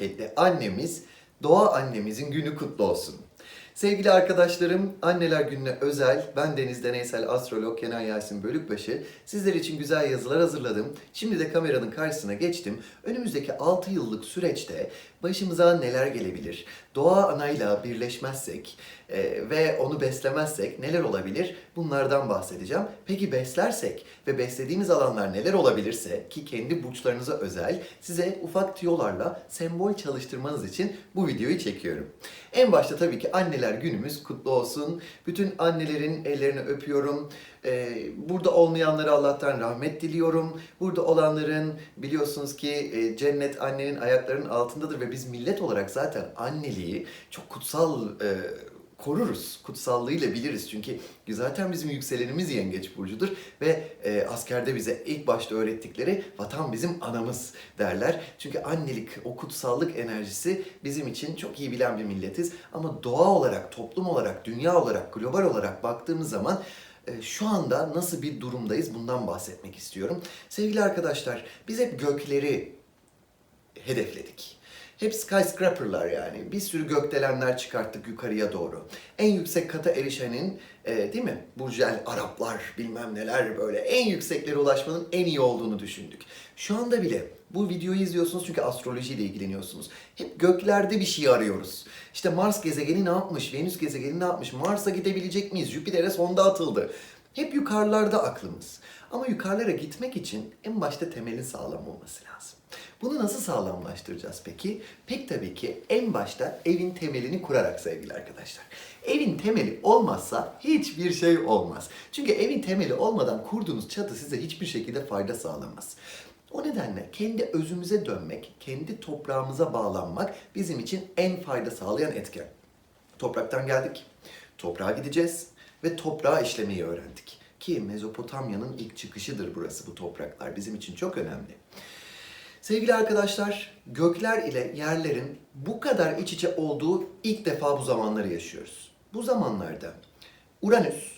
bereketli annemiz, doğa annemizin günü kutlu olsun. Sevgili arkadaşlarım, Anneler Günü'ne özel, ben Deniz Deneysel Astrolog Kenan Yasin Bölükbaşı. Sizler için güzel yazılar hazırladım. Şimdi de kameranın karşısına geçtim. Önümüzdeki 6 yıllık süreçte başımıza neler gelebilir? Doğa anayla birleşmezsek e, ve onu beslemezsek neler olabilir? Bunlardan bahsedeceğim. Peki beslersek ve beslediğimiz alanlar neler olabilirse ki kendi burçlarınıza özel size ufak tiyolarla sembol çalıştırmanız için bu videoyu çekiyorum. En başta tabii ki anneler günümüz kutlu olsun. Bütün annelerin ellerini öpüyorum. Ee, burada olmayanlara Allah'tan rahmet diliyorum. Burada olanların biliyorsunuz ki e, cennet annenin ayaklarının altındadır ve biz millet olarak zaten anneliği çok kutsal e, koruruz. Kutsallığıyla biliriz. Çünkü zaten bizim yükselenimiz yengeç burcudur ve e, askerde bize ilk başta öğrettikleri vatan bizim anamız derler. Çünkü annelik, o kutsallık enerjisi bizim için çok iyi bilen bir milletiz. Ama doğa olarak, toplum olarak, dünya olarak, global olarak baktığımız zaman e, şu anda nasıl bir durumdayız bundan bahsetmek istiyorum. Sevgili arkadaşlar, biz hep gökleri hedefledik. Hep skyscraper'lar yani. Bir sürü gökdelenler çıkarttık yukarıya doğru. En yüksek kata erişenin e, değil mi? Burjel Araplar bilmem neler böyle en yükseklere ulaşmanın en iyi olduğunu düşündük. Şu anda bile bu videoyu izliyorsunuz çünkü astrolojiyle ilgileniyorsunuz. Hep göklerde bir şey arıyoruz. İşte Mars gezegeni ne yapmış? Venüs gezegeni ne yapmış? Mars'a gidebilecek miyiz? Jüpiter'e sonda atıldı. Hep yukarılarda aklımız. Ama yukarılara gitmek için en başta temelin sağlam olması lazım. Bunu nasıl sağlamlaştıracağız peki? Pek tabii ki en başta evin temelini kurarak sevgili arkadaşlar. Evin temeli olmazsa hiçbir şey olmaz. Çünkü evin temeli olmadan kurduğunuz çatı size hiçbir şekilde fayda sağlamaz. O nedenle kendi özümüze dönmek, kendi toprağımıza bağlanmak bizim için en fayda sağlayan etken. Topraktan geldik, toprağa gideceğiz ve toprağı işlemeyi öğrendik. Ki Mezopotamya'nın ilk çıkışıdır burası bu topraklar. Bizim için çok önemli. Sevgili arkadaşlar, gökler ile yerlerin bu kadar iç içe olduğu ilk defa bu zamanları yaşıyoruz. Bu zamanlarda Uranüs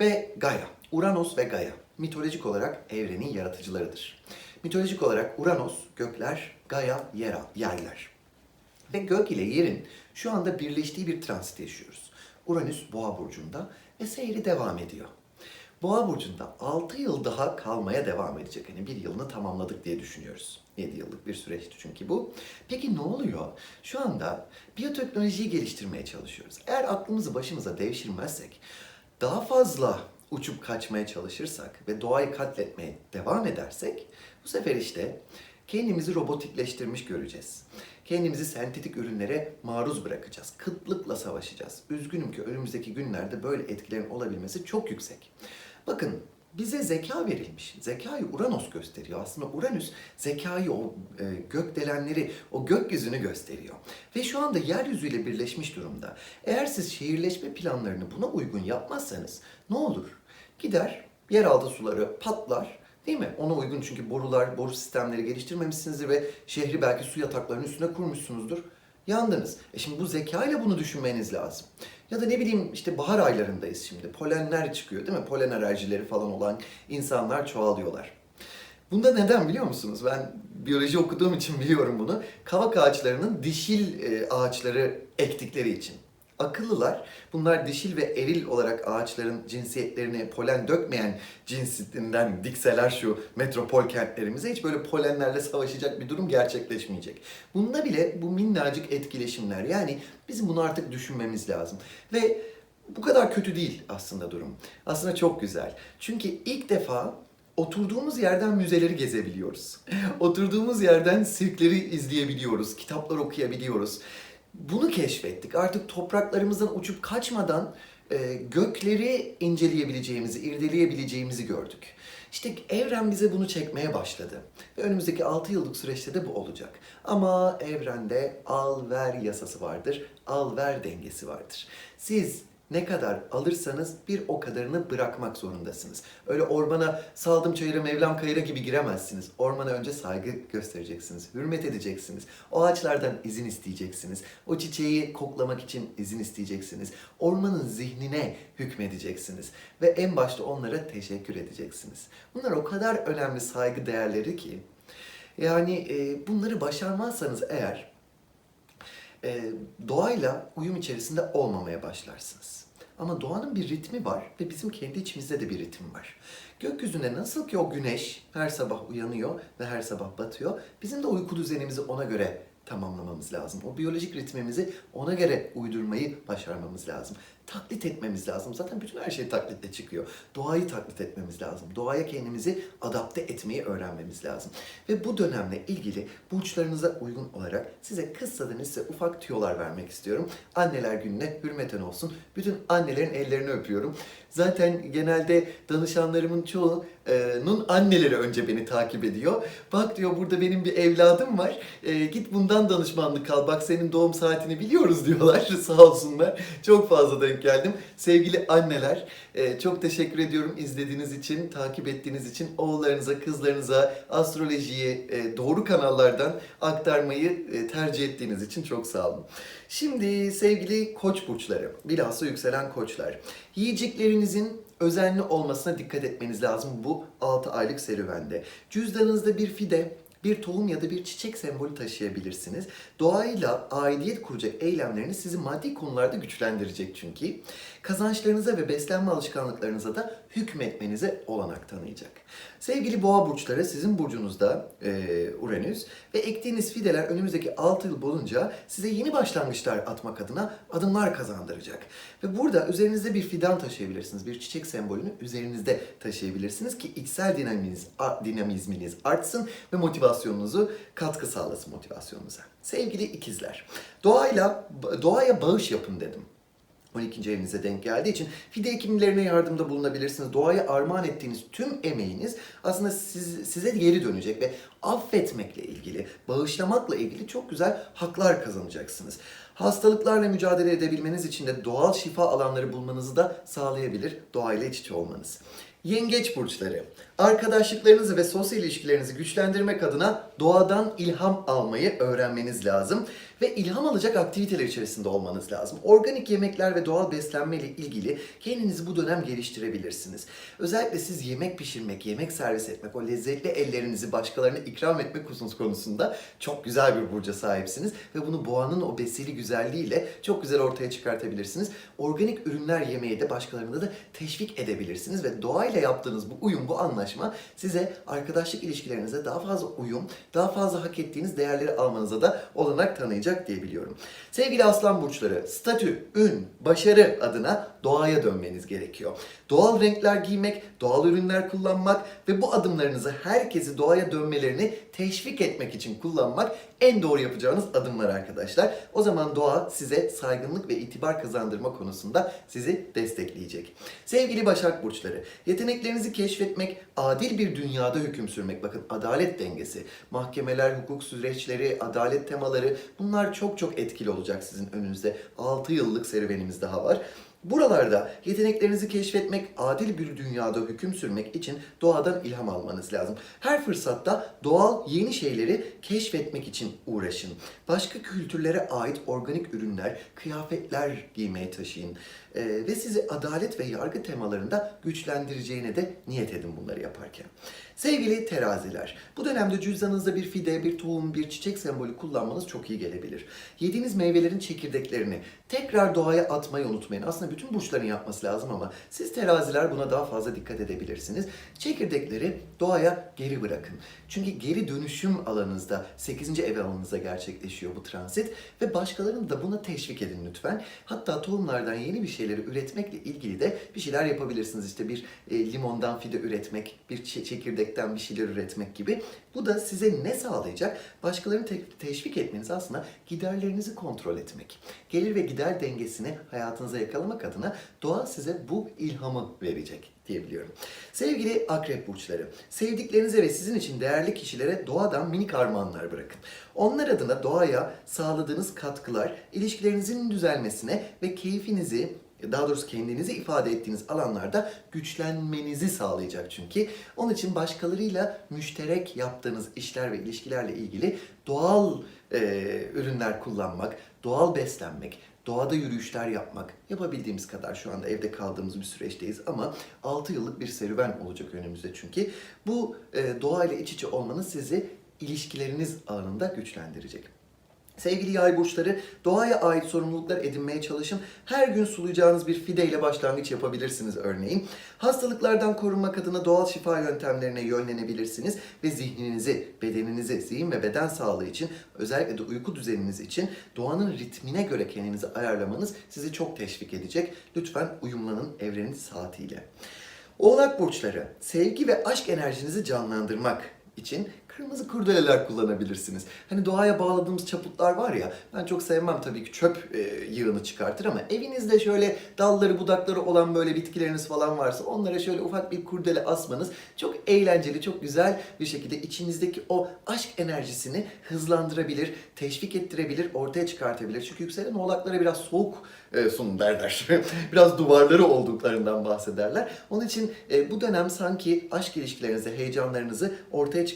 ve Gaia, Uranos ve Gaia mitolojik olarak evrenin yaratıcılarıdır. Mitolojik olarak Uranos gökler, Gaia yer, yerler. Ve gök ile yerin şu anda birleştiği bir transit yaşıyoruz. Uranüs Boğa burcunda ve seyri devam ediyor. Boğa burcunda 6 yıl daha kalmaya devam edecek. Hani bir yılını tamamladık diye düşünüyoruz. 7 yıllık bir süreçti çünkü bu. Peki ne oluyor? Şu anda biyoteknolojiyi geliştirmeye çalışıyoruz. Eğer aklımızı başımıza devşirmezsek, daha fazla uçup kaçmaya çalışırsak ve doğayı katletmeye devam edersek bu sefer işte kendimizi robotikleştirmiş göreceğiz. Kendimizi sentetik ürünlere maruz bırakacağız. Kıtlıkla savaşacağız. Üzgünüm ki önümüzdeki günlerde böyle etkilerin olabilmesi çok yüksek. Bakın bize zeka verilmiş. Zekayı Uranos gösteriyor. Aslında Uranüs zekayı, o e, gökdelenleri, o gökyüzünü gösteriyor. Ve şu anda yeryüzüyle birleşmiş durumda. Eğer siz şehirleşme planlarını buna uygun yapmazsanız ne olur? Gider yeraltı suları patlar Değil mi? Ona uygun çünkü borular, boru sistemleri geliştirmemişsinizdir ve şehri belki su yataklarının üstüne kurmuşsunuzdur. Yandınız. E şimdi bu zeka ile bunu düşünmeniz lazım. Ya da ne bileyim işte bahar aylarındayız şimdi. Polenler çıkıyor değil mi? Polen alerjileri falan olan insanlar çoğalıyorlar. Bunda neden biliyor musunuz? Ben biyoloji okuduğum için biliyorum bunu. Kavak ağaçlarının dişil e, ağaçları ektikleri için. Akıllılar, bunlar dişil ve eril olarak ağaçların cinsiyetlerini polen dökmeyen cinsiyetinden dikseler şu metropol kentlerimize hiç böyle polenlerle savaşacak bir durum gerçekleşmeyecek. Bunda bile bu minnacık etkileşimler yani bizim bunu artık düşünmemiz lazım. Ve bu kadar kötü değil aslında durum. Aslında çok güzel. Çünkü ilk defa oturduğumuz yerden müzeleri gezebiliyoruz. Oturduğumuz yerden sirkleri izleyebiliyoruz, kitaplar okuyabiliyoruz. Bunu keşfettik. Artık topraklarımızdan uçup kaçmadan e, gökleri inceleyebileceğimizi, irdeleyebileceğimizi gördük. İşte evren bize bunu çekmeye başladı. Ve önümüzdeki 6 yıllık süreçte de bu olacak. Ama evrende al-ver yasası vardır, al-ver dengesi vardır. Siz ne kadar alırsanız bir o kadarını bırakmak zorundasınız. Öyle ormana saldım çayıra mevlam kayıra gibi giremezsiniz. Ormana önce saygı göstereceksiniz, hürmet edeceksiniz. O ağaçlardan izin isteyeceksiniz. O çiçeği koklamak için izin isteyeceksiniz. Ormanın zihnine hükmedeceksiniz. Ve en başta onlara teşekkür edeceksiniz. Bunlar o kadar önemli saygı değerleri ki yani e, bunları başarmazsanız eğer e, doğayla uyum içerisinde olmamaya başlarsınız. Ama doğanın bir ritmi var ve bizim kendi içimizde de bir ritim var. Gökyüzünde nasıl ki o güneş her sabah uyanıyor ve her sabah batıyor, bizim de uyku düzenimizi ona göre tamamlamamız lazım. O biyolojik ritmimizi ona göre uydurmayı başarmamız lazım. Taklit etmemiz lazım. Zaten bütün her şey taklitle çıkıyor. Doğayı taklit etmemiz lazım. Doğaya kendimizi adapte etmeyi öğrenmemiz lazım. Ve bu dönemle ilgili burçlarınıza uygun olarak size kısa da size ufak tüyolar vermek istiyorum. Anneler gününe hürmeten olsun. Bütün annelerin ellerini öpüyorum. Zaten genelde danışanlarımın çoğunun anneleri önce beni takip ediyor. Bak diyor burada benim bir evladım var. Ee, git bundan danışmanlık al. Bak senin doğum saatini biliyoruz diyorlar. Sağ olsunlar. Çok fazla denk geldim. Sevgili anneler e, çok teşekkür ediyorum izlediğiniz için, takip ettiğiniz için. Oğullarınıza, kızlarınıza astrolojiyi e, doğru kanallardan aktarmayı e, tercih ettiğiniz için çok sağ olun. Şimdi sevgili koç burçları, bilhassa yükselen koçlar. Yiyeceklerinizin özenli olmasına dikkat etmeniz lazım bu 6 aylık serüvende. Cüzdanınızda bir fide, bir tohum ya da bir çiçek sembolü taşıyabilirsiniz. Doğayla aidiyet kuracak eylemleriniz sizi maddi konularda güçlendirecek çünkü. Kazançlarınıza ve beslenme alışkanlıklarınıza da hükmetmenize olanak tanıyacak. Sevgili boğa burçları sizin burcunuzda e, Uranüs ve ektiğiniz fideler önümüzdeki 6 yıl boyunca size yeni başlangıçlar atmak adına adımlar kazandıracak. Ve burada üzerinizde bir fidan taşıyabilirsiniz. Bir çiçek sembolünü üzerinizde taşıyabilirsiniz ki içsel dinamizm, a- dinamizminiz artsın ve motivasyonunuzu katkı sağlasın motivasyonunuza. Sevgili ikizler, doğayla doğaya bağış yapın dedim. 12. evinize denk geldiği için fide ekimlerine yardımda bulunabilirsiniz. Doğaya armağan ettiğiniz tüm emeğiniz aslında siz, size geri dönecek ve affetmekle ilgili, bağışlamakla ilgili çok güzel haklar kazanacaksınız. Hastalıklarla mücadele edebilmeniz için de doğal şifa alanları bulmanızı da sağlayabilir doğayla iç içe olmanız. Yengeç burçları. Arkadaşlıklarınızı ve sosyal ilişkilerinizi güçlendirmek adına doğadan ilham almayı öğrenmeniz lazım ve ilham alacak aktiviteler içerisinde olmanız lazım. Organik yemekler ve doğal beslenme ile ilgili kendinizi bu dönem geliştirebilirsiniz. Özellikle siz yemek pişirmek, yemek servis etmek, o lezzetli ellerinizi başkalarına ikram etmek konusunda çok güzel bir burca sahipsiniz ve bunu boğanın o besili güzelliğiyle çok güzel ortaya çıkartabilirsiniz. Organik ürünler yemeyi de başkalarına da teşvik edebilirsiniz ve doğayla yaptığınız bu uyum, bu anlaşma size arkadaşlık ilişkilerinize daha fazla uyum, daha fazla hak ettiğiniz değerleri almanıza da olanak tanıyacak diye biliyorum. Sevgili aslan burçları, statü, ün, başarı adına doğaya dönmeniz gerekiyor. Doğal renkler giymek, doğal ürünler kullanmak ve bu adımlarınızı herkesi doğaya dönmelerini teşvik etmek için kullanmak en doğru yapacağınız adımlar arkadaşlar. O zaman doğa size saygınlık ve itibar kazandırma konusunda sizi destekleyecek. Sevgili Başak Burçları, yeteneklerinizi keşfetmek, adil bir dünyada hüküm sürmek, bakın adalet dengesi, mahkemeler, hukuk süreçleri, adalet temaları bunlar çok çok etkili olacak sizin önünüzde. 6 yıllık serüvenimiz daha var. Buralarda yeteneklerinizi keşfetmek, adil bir dünyada hüküm sürmek için doğadan ilham almanız lazım. Her fırsatta doğal yeni şeyleri keşfetmek için uğraşın. Başka kültürlere ait organik ürünler, kıyafetler giymeye taşıyın. Ee, ve sizi adalet ve yargı temalarında güçlendireceğine de niyet edin bunları yaparken. Sevgili teraziler, bu dönemde cüzdanınızda bir fide, bir tohum, bir çiçek sembolü kullanmanız çok iyi gelebilir. Yediğiniz meyvelerin çekirdeklerini tekrar doğaya atmayı unutmayın. Aslında bütün burçların yapması lazım ama siz teraziler buna daha fazla dikkat edebilirsiniz. Çekirdekleri doğaya geri bırakın. Çünkü geri dönüşüm alanınızda, 8. ev alanınızda gerçekleşiyor bu transit ve başkalarını da buna teşvik edin lütfen. Hatta tohumlardan yeni bir şeyleri üretmekle ilgili de bir şeyler yapabilirsiniz. İşte bir e, limondan fide üretmek, bir çe- çekirdekten bir şeyler üretmek gibi. Bu da size ne sağlayacak? Başkalarını te- teşvik etmeniz aslında giderlerinizi kontrol etmek. Gelir ve gider dengesini hayatınıza yakalamak adına doğa size bu ilhamı verecek diyebiliyorum. Sevgili akrep burçları, sevdiklerinize ve sizin için değerli kişilere doğadan minik armağanlar bırakın. Onlar adına doğaya sağladığınız katkılar ilişkilerinizin düzelmesine ve keyfinizi daha doğrusu kendinizi ifade ettiğiniz alanlarda güçlenmenizi sağlayacak çünkü. Onun için başkalarıyla müşterek yaptığınız işler ve ilişkilerle ilgili doğal e, ürünler kullanmak, doğal beslenmek, doğada yürüyüşler yapmak, yapabildiğimiz kadar şu anda evde kaldığımız bir süreçteyiz ama 6 yıllık bir serüven olacak önümüzde çünkü. Bu e, doğayla iç içe olmanız sizi ilişkileriniz alanında güçlendirecek. Sevgili yay burçları, doğaya ait sorumluluklar edinmeye çalışın. Her gün sulayacağınız bir fideyle başlangıç yapabilirsiniz örneğin. Hastalıklardan korunmak adına doğal şifa yöntemlerine yönlenebilirsiniz ve zihninizi, bedeninizi, zihin ve beden sağlığı için, özellikle de uyku düzeniniz için doğanın ritmine göre kendinizi ayarlamanız sizi çok teşvik edecek. Lütfen uyumlanın evrenin saatiyle. Oğlak burçları, sevgi ve aşk enerjinizi canlandırmak için kırmızı kurdeleler kullanabilirsiniz. Hani doğaya bağladığımız çaputlar var ya, ben çok sevmem tabii ki çöp e, yığını çıkartır ama evinizde şöyle dalları budakları olan böyle bitkileriniz falan varsa onlara şöyle ufak bir kurdele asmanız çok eğlenceli, çok güzel bir şekilde içinizdeki o aşk enerjisini hızlandırabilir, teşvik ettirebilir, ortaya çıkartabilir. Çünkü yükselen oğlaklara biraz soğuk e, sun derler. biraz duvarları olduklarından bahsederler. Onun için e, bu dönem sanki aşk ilişkilerinizi, heyecanlarınızı ortaya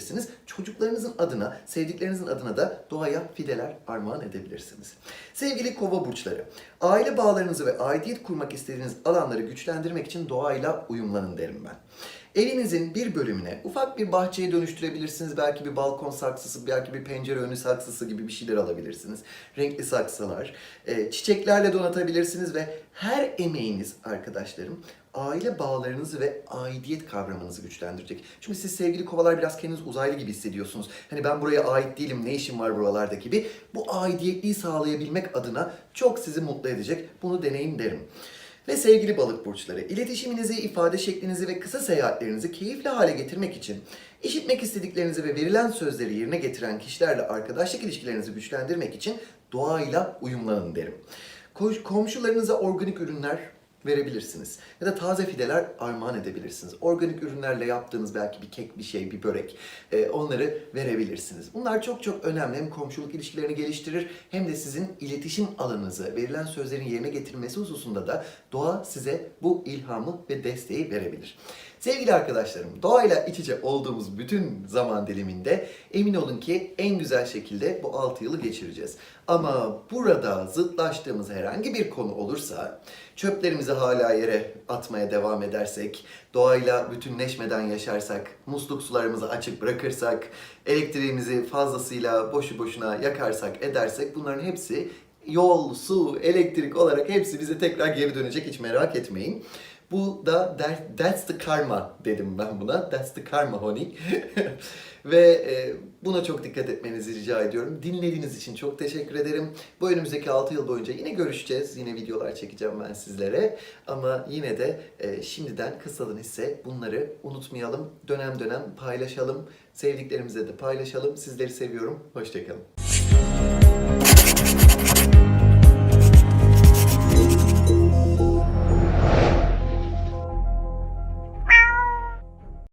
çıkartabilirsiniz. Çocuklarınızın adına, sevdiklerinizin adına da doğaya fideler armağan edebilirsiniz. Sevgili kova burçları, aile bağlarınızı ve aidiyet kurmak istediğiniz alanları güçlendirmek için doğayla uyumlanın derim ben. Evinizin bir bölümüne ufak bir bahçeye dönüştürebilirsiniz. Belki bir balkon saksısı, belki bir pencere önü saksısı gibi bir şeyler alabilirsiniz. Renkli saksılar, e, çiçeklerle donatabilirsiniz ve her emeğiniz arkadaşlarım aile bağlarınızı ve aidiyet kavramınızı güçlendirecek. Çünkü siz sevgili kovalar biraz kendinizi uzaylı gibi hissediyorsunuz. Hani ben buraya ait değilim, ne işim var buralarda gibi. Bu aidiyetliği sağlayabilmek adına çok sizi mutlu edecek. Bunu deneyin derim. Ve sevgili balık burçları, iletişiminizi, ifade şeklinizi ve kısa seyahatlerinizi keyifli hale getirmek için işitmek istediklerinizi ve verilen sözleri yerine getiren kişilerle arkadaşlık ilişkilerinizi güçlendirmek için doğayla uyumlanın derim. Ko- Komşularınıza organik ürünler verebilirsiniz. Ya da taze fideler armağan edebilirsiniz. Organik ürünlerle yaptığınız belki bir kek, bir şey, bir börek e, onları verebilirsiniz. Bunlar çok çok önemli. Hem komşuluk ilişkilerini geliştirir hem de sizin iletişim alanınızı, verilen sözlerin yerine getirilmesi hususunda da doğa size bu ilhamı ve desteği verebilir. Sevgili arkadaşlarım, doğayla iç içe olduğumuz bütün zaman diliminde emin olun ki en güzel şekilde bu 6 yılı geçireceğiz. Ama burada zıtlaştığımız herhangi bir konu olursa, çöplerimizi hala yere atmaya devam edersek, doğayla bütünleşmeden yaşarsak, musluk sularımızı açık bırakırsak, elektriğimizi fazlasıyla boşu boşuna yakarsak, edersek bunların hepsi yol, su, elektrik olarak hepsi bize tekrar geri dönecek hiç merak etmeyin. Bu da that- that's the karma dedim ben buna. That's the karma honey. Ve e, buna çok dikkat etmenizi rica ediyorum. Dinlediğiniz için çok teşekkür ederim. Bu önümüzdeki 6 yıl boyunca yine görüşeceğiz. Yine videolar çekeceğim ben sizlere. Ama yine de e, şimdiden kısalın ise bunları unutmayalım. Dönem dönem paylaşalım. Sevdiklerimize de paylaşalım. Sizleri seviyorum. Hoşçakalın.